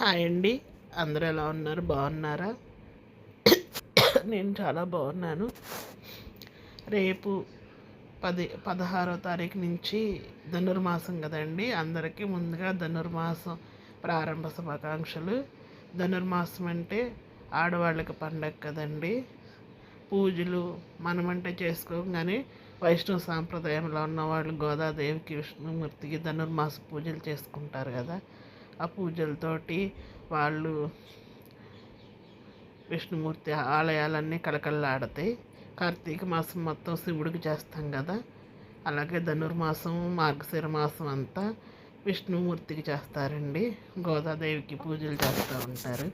Hi అండి. అందరూ ఎలా ఉన్నారు? బాగున్నారా? నేను చాలా బాగున్నాను. రేపు పది పదహారో తారీఖు నుంచి ధనుర్మాసం కదండి. అందరికీ ముందుగా ధనుర్మాసం ప్రారంభ శుభాకాంక్షలు. ధనుర్మాసం అంటే ఆడవాళ్ళకి పండగ కదండి. పూజలు మనమంటే చేసుకోగానే కానీ వైష్ణవ సాంప్రదాయంలో ఉన్న వాళ్ళు గోదాదేవికి విష్ణుమూర్తికి ధనుర్మాస పూజలు చేసుకుంటారు కదా. ఆ పూజలతోటి వాళ్ళు విష్ణుమూర్తి ఆలయాలన్నీ కలకల్లాడతాయి కార్తీక మాసం మొత్తం శివుడికి చేస్తాం కదా. అలాగే ధనుర్మాసం మార్గశిర మాసం అంతా విష్ణుమూర్తికి చేస్తారండి. గోదాదేవికి పూజలు చేస్తూ ఉంటారు.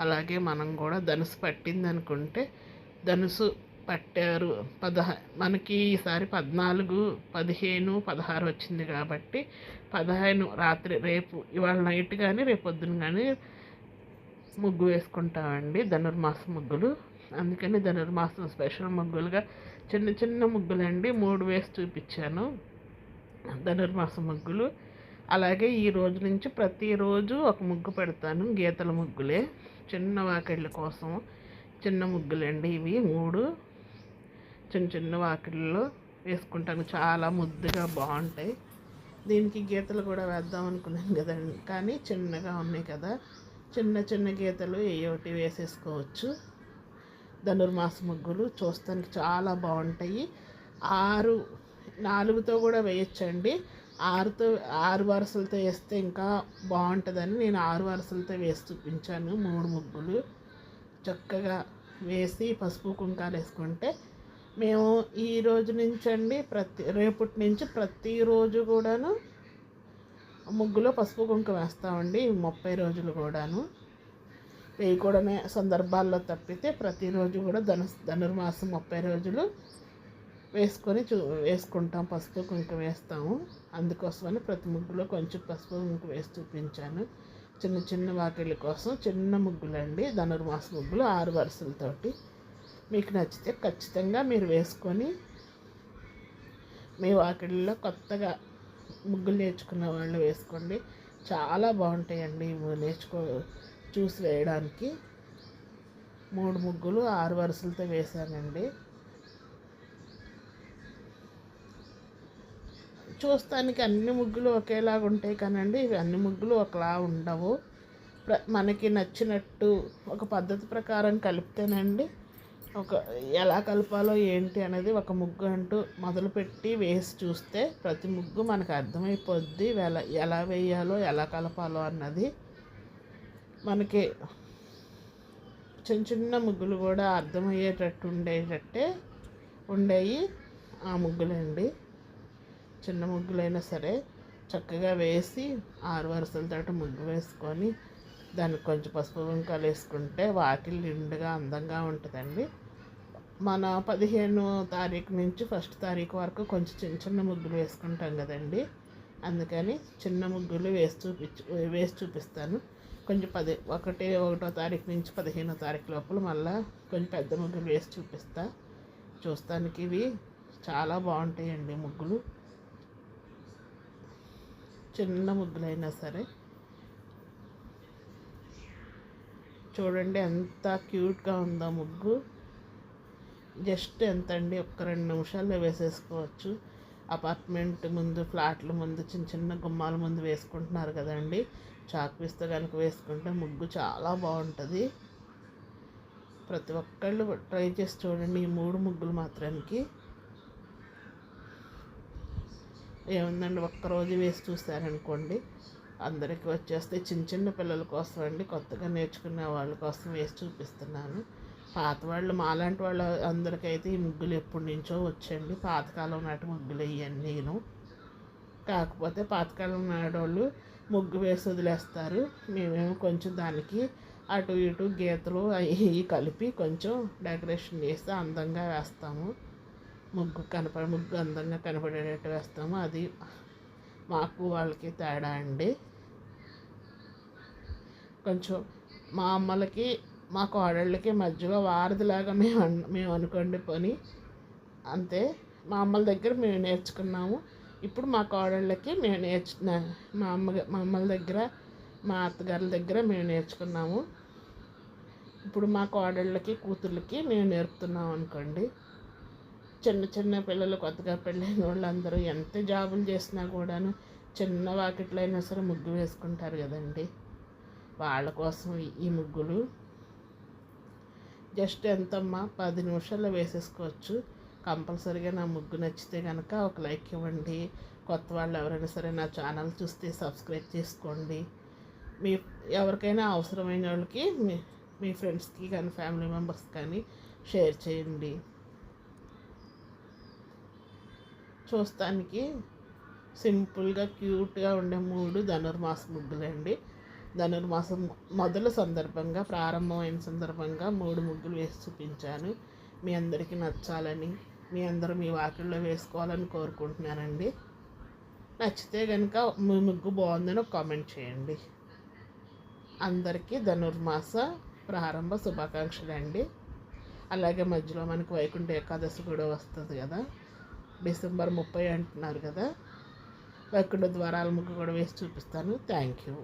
అలాగే మనం కూడా ధనుసు పట్టింది అనుకుంటే ధనుసు పట్టారు. పదహ మనకి ఈసారి పద్నాలుగు పదిహేను పదహారు వచ్చింది కాబట్టి పదిహేను రాత్రి రేపు ఇవాళ నైట్ కానీ రేపు పొద్దున కానీ ముగ్గు వేసుకుంటామండి. ధనుర్మాస ముగ్గులు. అందుకని ధనుర్మాసం స్పెషల్ ముగ్గులుగా చిన్న చిన్న ముగ్గులండి. మూడు వేసి చూపించాను. ధనుర్మాస ముగ్గులు. అలాగే ఈ రోజు నుంచి ప్రతిరోజు ఒక ముగ్గు పెడతాను. గీతల ముగ్గులే. చిన్న వాకిళ్ళ కోసం చిన్న ముగ్గులండి ఇవి. మూడు చిన్న చిన్న వాకిళ్ళలో వేసుకుంటాను. చాలా ముద్దుగా బాగుంటాయి. దీనికి గీతలు కూడా వేద్దాం అనుకున్నాను కదండి. కానీ చిన్నగా ఉన్నాయి కదా. చిన్న చిన్న గీతలు ఏ ఒకటి వేసేసుకోవచ్చు. ధనుర్మాస ముగ్గులు చూస్తానికి చాలా బాగుంటాయి. ఆరు నాలుగుతో కూడా వేయచ్చండి. ఆరుతో ఆరు వరుసలతో వేస్తే ఇంకా బాగుంటుందని నేను ఆరు వరుసలతో వేసి చూపించాను. మూడు ముగ్గులు చక్కగా వేసి పసుపు కుంకాలు వేసుకుంటే మేము ఈ రోజు నుంచి అండి ప్రతి రేపటి నుంచి ప్రతిరోజు కూడాను ముగ్గులో పసుపు కుంకుమ వేస్తామండి ముప్పై రోజులు కూడాను. వేయకూడనే సందర్భాల్లో తప్పితే ప్రతిరోజు కూడా ధను ధనుర్మాసం ముప్పై రోజులు వేసుకొని చూ వేసుకుంటాం పసుపు కుంకుమ వేస్తాము. అందుకోసమని ప్రతి ముగ్గులో కొంచెం పసుపు కుంకుమ వేసి చూపించాను. చిన్న చిన్న వాకిళ్ళ కోసం చిన్న ముగ్గులండి ధనుర్మాస ముగ్గులు ఆరు వరుసలతోటి. మీకు నచ్చితే ఖచ్చితంగా మీరు వేసుకొని మీ వాకిళ్ళలో కొత్తగా ముగ్గులు నేర్చుకున్న వాళ్ళు వేసుకోండి. చాలా బాగుంటాయండి నేర్చుకో చూసి వేయడానికి. మూడు ముగ్గులు ఆరు వరుసలతో వేసానండి. చూస్తానికి అన్ని ముగ్గులు ఒకేలాగా ఉంటాయి కానండి ఇవి అన్ని ముగ్గులు ఒకలా ఉండవు. మనకి నచ్చినట్టు ఒక పద్ధతి ప్రకారం కలిపితేనండి ఒక ఎలా కలపాలో ఏంటి అనేది ఒక ముగ్గు అంటూ మొదలుపెట్టి వేసి చూస్తే ప్రతి ముగ్గు మనకు అర్థమైపోద్ది ఎలా ఎలా వేయాలో ఎలా కలపాలో అన్నది. మనకి చిన్న చిన్న ముగ్గులు కూడా అర్థమయ్యేటట్టు ఉండేటట్టే ఉండేవి ఆ ముగ్గులండి. చిన్న ముగ్గులైనా సరే చక్కగా వేసి ఆరు వరుసలతో ముగ్గు వేసుకొని దానికి కొంచెం పసుపు వంకాయలు వేసుకుంటే వాకిలి నిండుగా అందంగా ఉంటుందండి. మన పదిహేను తారీఖు నుంచి ఫస్ట్ తారీఖు వరకు కొంచెం చిన్న చిన్న ముగ్గులు వేసుకుంటాం కదండి. అందుకని చిన్న ముగ్గులు వేసి చూపించు వేసి చూపిస్తాను. కొంచెం పది ఒకటి ఒకటో తారీఖు నుంచి పదిహేనో తారీఖు లోపల మళ్ళీ కొంచెం పెద్ద ముగ్గులు వేసి చూపిస్తా. చూస్తానికి ఇవి చాలా బాగుంటాయండి ముగ్గులు. చిన్న ముగ్గులైనా సరే. చూడండి ఎంత క్యూట్గా ఉందో ముగ్గు. జస్ట్ ఎంత అండి ఒక్క రెండు నిమిషాల్లో వేసేసుకోవచ్చు. అపార్ట్మెంట్ ముందు ఫ్లాట్ల ముందు చిన్న చిన్న గుమ్మాల ముందు వేసుకుంటున్నారు కదండి. చాక్పీస్తో కనుక వేసుకుంటే ముగ్గు చాలా బాగుంటుంది. ప్రతి ఒక్కళ్ళు ట్రై చేసి చూడండి ఈ మూడు ముగ్గులు మాత్రానికి. ఏముందండి ఒక్కరోజు వేసి చూస్తారనుకోండి అందరికీ వచ్చేస్తే చిన్న చిన్న పిల్లల కోసం అండి కొత్తగా నేర్చుకునే వాళ్ళ కోసం వేసి చూపిస్తున్నాను. పాత వాళ్ళు మాలాంటి వాళ్ళ అందరికైతే ఈ ముగ్గులు ఎప్పటి నుంచో వచ్చండి పాతకాలం నాటి ముగ్గులు ఇవన్నీను కాకపోతే పాతకాలం నాడోళ్ళు ముగ్గు వేసి వదిలేస్తారు. మేమేమో కొంచెం దానికి అటు ఇటు గీతలు అవి కలిపి కొంచెం డెకరేషన్ చేస్తే అందంగా వేస్తాము. ముగ్గు కనపడ ముగ్గు అందంగా కనపడేటట్టు వేస్తాము. అది మాకు వాళ్ళకి తేడా అండి. కొంచెం మా అమ్మలకి మా కోడళ్ళకి మధ్యలో వారధిలాగా మేము మేము అనుకోండి పని. అంతే. మా అమ్మల దగ్గర మేము నేర్చుకున్నాము. ఇప్పుడు మా కోడళ్ళకి మేము నేర్చు మా అమ్మ మా అమ్మల దగ్గర మా అత్తగారుల దగ్గర మేము నేర్చుకున్నాము. ఇప్పుడు మా కోడళ్ళకి కూతుర్లకి మేము నేర్పుతున్నాం అనుకోండి. చిన్న చిన్న పిల్లలు కొత్తగా పెళ్ళైన వాళ్ళందరూ ఎంత జాబులు చేసినా కూడాను చిన్న వాకిట్లో అయినా సరే ముగ్గు వేసుకుంటారు కదండి. వాళ్ళ కోసం ఈ ముగ్గులు. జస్ట్ ఎంతమ్మా? పది నిమిషాల్లో వేసేసుకోవచ్చు. కంపల్సరీగా నా ముగ్గు నచ్చితే కనుక ఒక లైక్ ఇవ్వండి. కొత్త వాళ్ళు ఎవరైనా సరే నా ఛానల్ చూస్తే సబ్స్క్రైబ్ చేసుకోండి. మీ ఎవరికైనా అవసరమైన వాళ్ళకి మీ మీ ఫ్రెండ్స్కి కానీ ఫ్యామిలీ మెంబర్స్ కానీ షేర్ చేయండి. చూస్తానికి సింపుల్గా క్యూట్గా ఉండే మూడు ధనుర్మాస ముగ్గులండి. ధనుర్మాసం మొదలు సందర్భంగా ప్రారంభమైన సందర్భంగా మూడు ముగ్గులు వేసి చూపించాను. మీ అందరికీ నచ్చాలని మీ అందరూ మీ వాకిల్లో వేసుకోవాలని కోరుకుంటున్నానండి. నచ్చితే కనుక మీ ముగ్గు బాగుందని కామెంట్ చేయండి. అందరికీ ధనుర్మాస ప్రారంభ శుభాకాంక్షలు అండి అలాగే మధ్యలో మనకు వైకుంఠ ఏకాదశి కూడా వస్తుంది కదా. డిసెంబర్ ముప్పై అంటున్నారు కదా. వైకుంఠ ద్వారాల ముగ్గు కూడా వేసి చూపిస్తాను. Thank you.